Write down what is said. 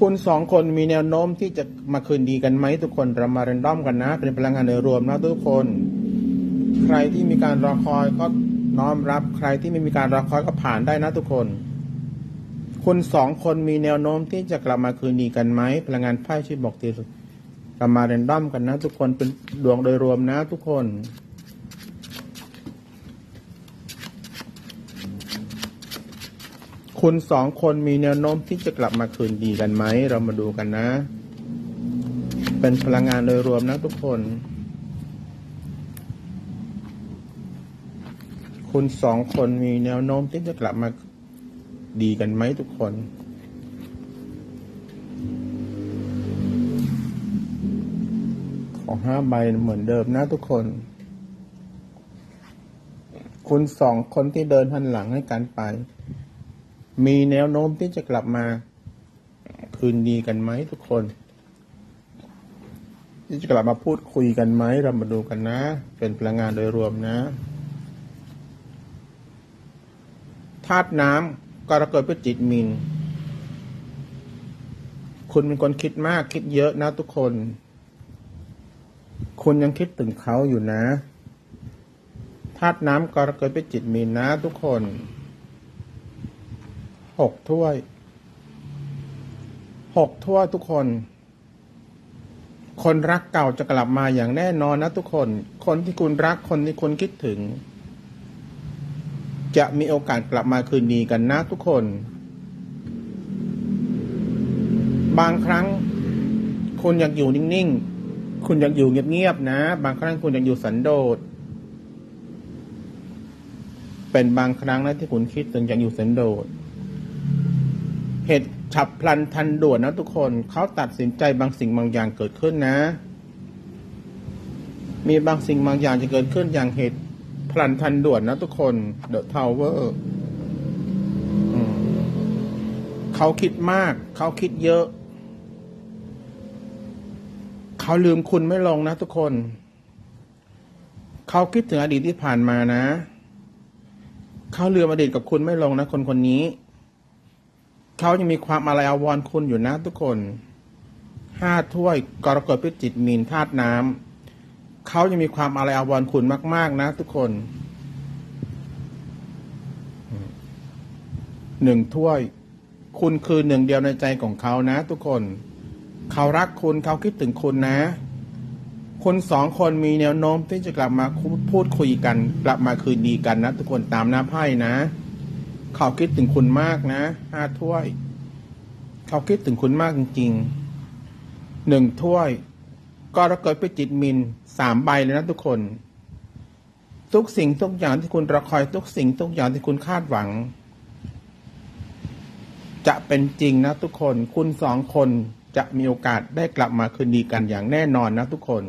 คุณสองคนมีแนวโน้มที่จะมาคืนดีกันไหมทุกคนเรามาเรนดอมกันนะ เป็นพลังงานโดยรวมนะทุกคน ใครที่มีการรอคอยก็น้อมรับ ใครที่ไม่มีการรอคอยก็ผ่านได้นะทุกคน คุณสองคนมีแนวโน้มที่จะกลับมาคืนดีกันไหมพลังงานไพ่ช่วยบอกทีเรามาเรนดอมกันนะ ทุกคนเป็นดวงโดยรวมนะ ทุกคน คุณสองคนมีแนวโน้มที่จะกลับมาคืนดีกันไหม เรามาดูกันนะ เป็นพลังงานโดยรวมนะทุกคน คุณสองคนมีแนวโน้มที่จะกลับมาดีกันไหมทุกคนของห้าใบเหมือนเดิมนะทุกคน คุณสองคนที่เดินหันหลังให้กันไป มีแนวโน้มที่จะกลับมาคืนดีกันไหมทุกคน ที่จะกลับมาพูดคุยกันไหมเรามาดูกันนะ เป็นพลังงานโดยรวมนะธาตุน้ำกรกฎพฤจิตมิน คุณเป็นคนคิดมากคิดเยอะนะทุกคน คุณยังคิดถึงเขาอยู่นะธาตุน้ำกรกฎพฤจิตมินนะทุกคน หกถ้วยหกถ้วยทุกคน คนรักเก่าจะกลับมาอย่างแน่นอนนะทุกคน คนที่คุณรักคนที่คุณคิดถึง จะมีโอกาสกลับมาคืนดีกันนะทุกคน บางครั้งคุณอยากอยู่นิ่งๆ คุณอยากอยู่เงียบๆนะ บางครั้งคุณอยากอยู่สันโดษ เป็นบางครั้งนะที่คุณคิดถึงอยากอยู่สันโดษ เหตุฉับพลันทันด่วนนะทุกคนเขาตัดสินใจบางสิ่งบางอย่างเกิดขึ้นนะ มีบางสิ่งบางอย่างจะเกิดขึ้นอย่างเหตุพลันทันด่วนนะทุกคนเดอะทาวเวอร์เขาคิดมาก เขาคิดเยอะ เขาลืมคุณไม่ลงนะทุกคน เขาคิดถึงอดีตที่ผ่านมานะ เขาลืมอดีตกับคุณไม่ลงนะคนคนนี้ เขายังมีความอะไรอาวรคุณอยู่นะทุกคนห้าถ้วยกรกฎพิจิตมีนธาตุน้ำเขายังมีความอะไรอาวรคุณมาก ๆ นะ ทุกคนหนึ่งถ้วย คุณคือหนึ่งเดียวในใจของเขานะ ทุกคน เขารักคุณเขาคิดถึงคุณนะ คนสองคนมีแนวโน้มที่จะกลับมาพูดคุยกัน กลับมาคืนดีกันนะ ทุกคนตามหน้าไพ่นะ เขาคิดถึงคุณมากนะห้าถ้วย เขาคิดถึงคุณมากจริงๆหนึ่งถ้วย ก็ระเกิดไปจิตมินสามใบเลยนะทุกคน ทุกสิ่งทุกอย่างที่คุณรอคอยทุกสิ่งทุกอย่างที่คุณคาดหวัง จะเป็นจริงนะทุกคน คุณสองคนจะมีโอกาสได้กลับมาคืนดีกันอย่างแน่นอนนะทุกคน